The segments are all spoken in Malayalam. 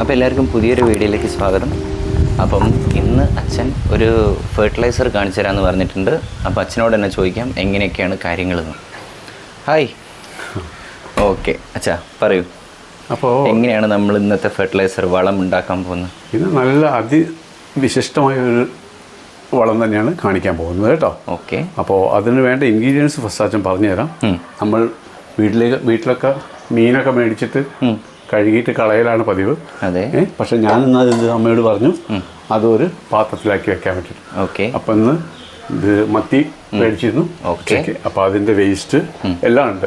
അപ്പോൾ എല്ലാവർക്കും പുതിയൊരു വീഡിയോയിലേക്ക് സ്വാഗതം. അപ്പം ഇന്ന് അച്ഛൻ ഒരു ഫെർട്ടിലൈസർ കാണിച്ചു തരാമെന്ന് പറഞ്ഞിട്ടുണ്ട്. അപ്പോൾ അച്ഛനോട് തന്നെ ചോദിക്കാം എങ്ങനെയൊക്കെയാണ് കാര്യങ്ങളെന്ന്. ഹായ് ഓക്കെ അച്ഛാ പറയൂ. അപ്പോൾ എങ്ങനെയാണ് നമ്മൾ ഇന്നത്തെ ഫെർട്ടിലൈസർ വളം ഉണ്ടാക്കാൻ പോകുന്നത്? ഇത് നല്ല അതിവിശിഷ്ടമായ ഒരു വളം തന്നെയാണ് കാണിക്കാൻ പോകുന്നത് കേട്ടോ. ഓക്കെ അപ്പോൾ അതിന് വേണ്ട ഇൻഗ്രീഡിയൻസ് ഫസ്റ്റ് അച്ഛൻ പറഞ്ഞുതരാം. നമ്മൾ വീട്ടിലേക്ക് വീട്ടിലൊക്കെ മീനൊക്കെ മേടിച്ചിട്ട്. കഴുകിയിട്ട് കളയലാണ് പതിവ്. അതെ. പക്ഷെ ഞാൻ ഇന്ന് ഇത് അമ്മയോട് പറഞ്ഞു അതൊരു പാത്രത്തിലാക്കി വെക്കാൻ പറ്റും ഓക്കെ. അപ്പം ഇന്ന് ഇത് മത്തി മേടിച്ചിരുന്നു. അപ്പൊ ഉച്ചയ്ക്ക്. അതിന്റെ വേസ്റ്റ് എല്ലാം ഉണ്ട്.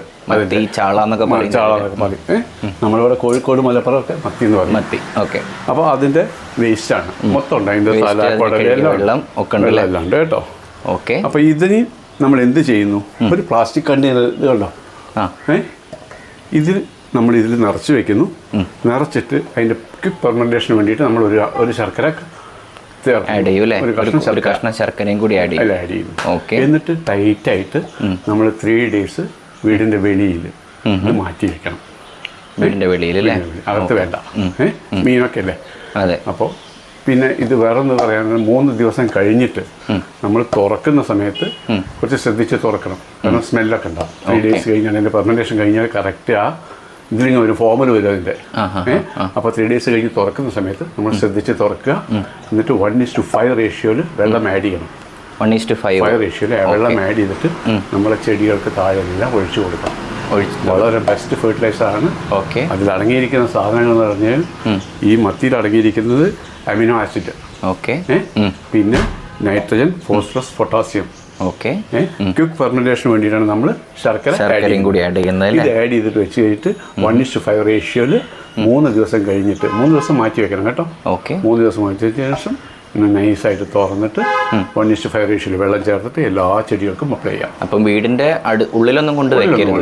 നമ്മളിവിടെ കോഴിക്കോട് മലപ്പുറം ഒക്കെ മത്തി എന്ന് പറയും. മത്തി ഓക്കെ. അപ്പൊ അതിന്റെ വേസ്റ്റ് ആണ് മൊത്തം ഉണ്ട്. അതിന്റെ തല എല്ലാം ഉണ്ട്. ഉണ്ട് എല്ലാം ഉണ്ട് കേട്ടോ. ഓക്കെ. അപ്പൊ ഇതിന് നമ്മൾ എന്ത് ചെയ്യുന്നു? ഒരു പ്ലാസ്റ്റിക് കണ്ടെയ്നർ ഇത് കണ്ടോ ആ ഇതിന് ഇതിൽ നമ്മൾ ഇതിൽ നിറച്ച് വെക്കുന്നു. നിറച്ചിട്ട് അതിന്റെ ക്വിക്ക് പെർമെന്റേഷന് വേണ്ടിയിട്ട് നമ്മൾ ഒരു ഒരു ശർക്കര. ആഡ് ചെയ്യും അല്ലേ? ഒരു കഷ്ണം ശർക്കരയും കൂടി ആഡ് ചെയ്യും. ആഡ് ചെയ്യും ഓക്കെ എന്നിട്ട് ടൈറ്റായിട്ട് നമ്മൾ ത്രീ ഡേയ്സ് വീടിന്റെ വെളിയിൽ മാറ്റി വെക്കണം. വീടിന്റെ വെളിയിൽ അല്ലേ? അകത്ത് വേണ്ട. മീനൊക്കെ അല്ലേ? അതെ. അപ്പോൾ പിന്നെ ഇത് വേറെ എന്ന് പറയാൻ മൂന്ന് ദിവസം കഴിഞ്ഞിട്ട് നമ്മൾ തുറക്കുന്ന സമയത്ത് കുറച്ച് ശ്രദ്ധിച്ച് തുറക്കണം. കാരണം സ്മെല്ലൊക്കെ ഉണ്ടാവും. ത്രീ ഡേയ്സ് കഴിഞ്ഞാൽ അതിന്റെ പെർമനേഷൻ കഴിഞ്ഞാൽ കറക്റ്റ് ആ ഇതിലിങ്ങനെ ഒരു ഫോമൽ വരും അതിന്റെ. അപ്പോൾ ത്രീ ഡേയ്സ് കഴിഞ്ഞ് തുറക്കുന്ന സമയത്ത് നമ്മൾ ശ്രദ്ധിച്ച് തുറക്കുക. എന്നിട്ട് വൺ ഇസ് ടു ഫൈവ് റേഷ്യോയിൽ വെള്ളം ആഡ് ചെയ്യണം. One is to five five റേഷ്യോയിൽ വെള്ളം ആഡ് ചെയ്തിട്ട് നമ്മളെ ചെടികൾക്ക് താഴെ എല്ലാം ഒഴിച്ചു കൊടുക്കാം വളരെ ബെസ്റ്റ് ഫെർട്ടിലൈസർ ആണ്. ഓക്കെ അതിൽ അടങ്ങിയിരിക്കുന്ന സാധനങ്ങൾ എന്ന് പറഞ്ഞാൽ ഈ മത്തിയിൽ അടങ്ങിയിരിക്കുന്നത് അമിനോ ആസിഡ് ഓക്കെ പിന്നെ nitrogen phosphorus potassium okay quick ഫെർമെന്റേഷന് വേണ്ടിയിട്ടാണ് നമ്മൾ ശർക്കര ശർക്കരയും കൂടി ആഡ് ചെയ്യുന്നത് ഇത് ആഡ് ചെയ്തിട്ട് വെച്ച് കഴിഞ്ഞിട്ട് വൺ ഇസ്റ്റു ഫൈവ് റേഷ്യോയിൽ മൂന്ന് ദിവസം കഴിഞ്ഞിട്ട് മൂന്ന് ദിവസം മാറ്റി വെക്കണം കേട്ടോ. ഓക്കെ മൂന്ന് ദിവസം മാറ്റി വെച്ച ശേഷം നൈസായിട്ട് തുറന്നിട്ട് വൺ ഇസ്റ്റു ഫൈവ് റേഷ്യോയിൽ വെള്ളം ചേർത്തിട്ട് എല്ലാ ചെടികൾക്കും അപ്ലൈ ചെയ്യാം. അപ്പം വീടിന്റെ അടു ഉള്ളിലൊന്നും കൊണ്ട്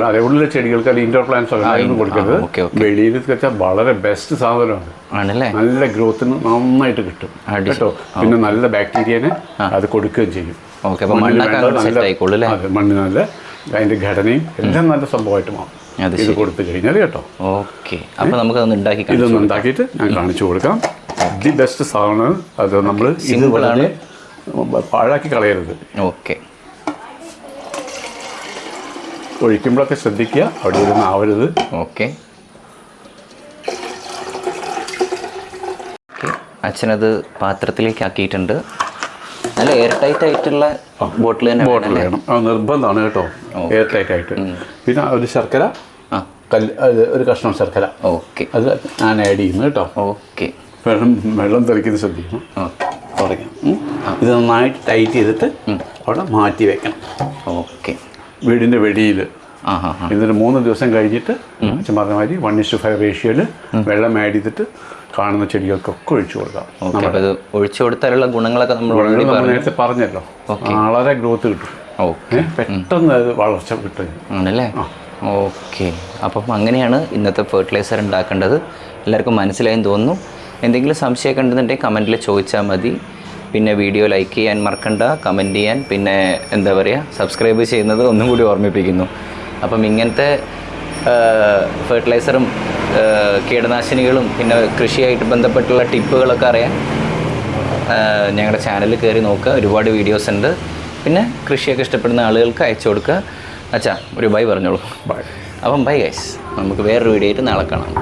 അതെ ഉള്ളിലെ ചെടികൾക്ക് അല്ലെങ്കിൽ ഇൻഡോർ പ്ലാന്റ്സ് ഒന്നും കൊടുക്കരുത്. വെളിയിൽ വെച്ചാൽ വളരെ ബെസ്റ്റ് സാധനമാണ്. ആണല്ലേ? നല്ല ഗ്രോത്തിന് നന്നായിട്ട് കിട്ടും. കേട്ടോ? പിന്നെ നല്ല ബാക്ടീരിയനെ അത് കൊടുക്കുകയും ചെയ്യും. ഓക്കെ അപ്പോൾ മണ്ണൊക്കെ സെറ്റ് ആയിക്കോളൂ അല്ലേ? അതെ മണ്ണ് നല്ല അതിന്റെ ഘടനയും എല്ലാം നല്ല സംഭവമായിട്ട് മാറും. ഇത് കൊടുത്തു കഴിഞ്ഞാൽ കേട്ടോ. ഓക്കെ അപ്പൊ നമുക്കതൊന്ന് ഉണ്ടാക്കി കാണിക്കാം ഇതൊന്ന് ഉണ്ടാക്കിയിട്ട് ഞാൻ കാണിച്ചു കൊടുക്കാം. ദി ബെസ്റ്റ് സാധനമാണ് അത് നമ്മൾ ഇത് Simple ആണ്. വെറുതെ പാഴാക്കി കളയരുത്. ഓക്കെ. ഒഴിക്കുമ്പോഴൊക്കെ ശ്രദ്ധിക്കുക അവിടെ ഇരുന്ന് ആവരുത്. ഓക്കെ. അച്ഛനത് പാത്രത്തിലേക്ക് ആക്കിയിട്ടുണ്ട് നല്ല എയർ ടൈറ്റ് ആയിട്ടുള്ള ബോട്ടിൽ തന്നെ ബോട്ടിൽ വേണം. അത് നിർബന്ധമാണ് കേട്ടോ. എയർ ടൈറ്റ് ആയിട്ട്. പിന്നെ ഒരു ശർക്കര ആ. കല്ല് അത് ഒരു കഷ്ണം ശർക്കര. ഓക്കെ അത് ഞാൻ ആഡ് ചെയ്യുന്നു കേട്ടോ. ഓക്കെ വെള്ളം വെള്ളം തെറിക്കുന്നത് ശ്രദ്ധിക്കണം തുടങ്ങാം. ഇത് നന്നായിട്ട് ടൈറ്റ് ചെയ്തിട്ട് അവിടെ മാറ്റി വെക്കണം. ഓക്കെ വീടിന്റെ വെടിയിൽ ഇതിന് മൂന്ന് ദിവസം കഴിഞ്ഞിട്ട് അച്ഛൻ പറഞ്ഞ മാതിരി വൺ ഇസ്റ്റു ഫൈവ് റേഷ്യോയിൽ വെള്ളം ആഡ് ചെയ്തിട്ട് കാണുന്ന ചെടികൾക്കൊക്കെ ഒഴിച്ചു കൊടുക്കാം. ഇത് ഒഴിച്ചു കൊടുത്താലുള്ള ഗുണങ്ങളൊക്കെ നമ്മൾ നേരത്തെ പറഞ്ഞല്ലോ. വളരെ ഗ്രോത്ത് കിട്ടും. പെട്ടെന്ന് അത് വളർച്ച കിട്ടും. ആണല്ലേ? ഓക്കെ. അപ്പം അങ്ങനെയാണ് ഇന്നത്തെ ഫെർട്ടിലൈസർ ഉണ്ടാക്കേണ്ടത്. എല്ലാവർക്കും മനസ്സിലായെന്ന് തോന്നുന്നു. എന്തെങ്കിലും സംശയമൊക്കെ ഉണ്ടെന്നുണ്ടെങ്കിൽ കമന്റിൽ ചോദിച്ചാൽ മതി. പിന്നെ വീഡിയോ ലൈക്ക് ചെയ്യാൻ മറക്കണ്ട. കമന്റ് ചെയ്യാൻ. പിന്നെ എന്താ പറയുക സബ്സ്ക്രൈബ് ചെയ്യുന്നത് ഒന്നും കൂടി ഓർമ്മിപ്പിക്കുന്നു. അപ്പം ഇങ്ങനത്തെ ഫെർട്ടിലൈസറും കീടനാശിനികളും പിന്നെ കൃഷിയായിട്ട് ബന്ധപ്പെട്ടുള്ള ടിപ്പുകളൊക്കെ അറിയാൻ ഞങ്ങളുടെ ചാനലിൽ കയറി നോക്കുക. ഒരുപാട് വീഡിയോസ് ഉണ്ട്. പിന്നെ കൃഷിയൊക്കെ ഇഷ്ടപ്പെടുന്ന ആളുകൾക്ക് അയച്ചു കൊടുക്കുക. അച്ഛാ ഒരു ബൈ പറഞ്ഞോളൂ. അപ്പം ബൈ ഗൈസ് നമുക്ക് വേറൊരു വീഡിയോ ആയിട്ട് നാളെ കാണാം.